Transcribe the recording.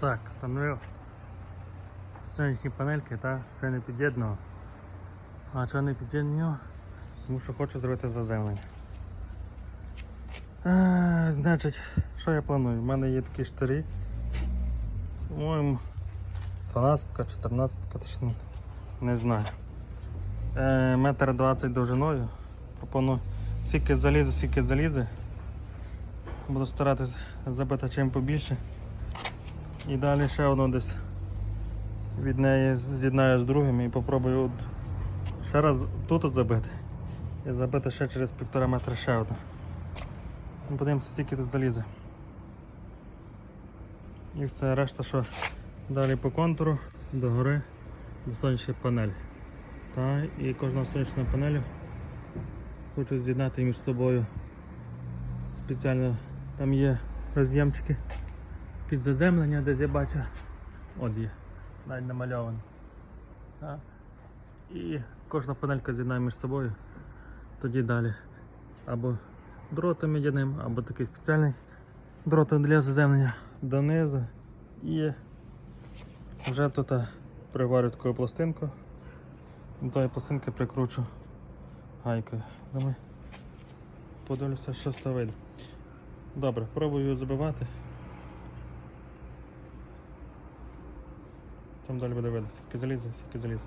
Так, встановив сонячні панельки та ще не під'єднував. А чого не під'єднував? Тому що хочу зробити заземлення. А, значить, що я планую? У мене є такі штирі. По-моєму, 12-ка, 14-ка, точно не знаю. Е, метр 20 довжиною. Пропоную скільки залізе, скільки залізе. Буду старатись забити чим побільше. І далі ще одну десь від неї з'єднаю з другим і попробую от ще раз тут забити. І забити ще через півтора метра ще одну. І Подивимося, скільки тут залізе. І все, решта, що далі по контуру, до гори, до сонячної панелі. Та, і кожна сонячна панель хочу з'єднати між собою спеціально там є роз'ємчики під заземлення, десь я бачу. От є, навіть намальовані. Так. І кожна панелька з'єднає між собою. Тоді далі. Або дротом єдиним, або такий спеціальний дротом для заземлення донизу. І вже тут приварю таку пластинку. До тої пластинки прикручу гайкою. Думаю, подивлюся, що вийде. Добре, пробую забивати. Там далі буде видно, скільки залізе, скільки залізе.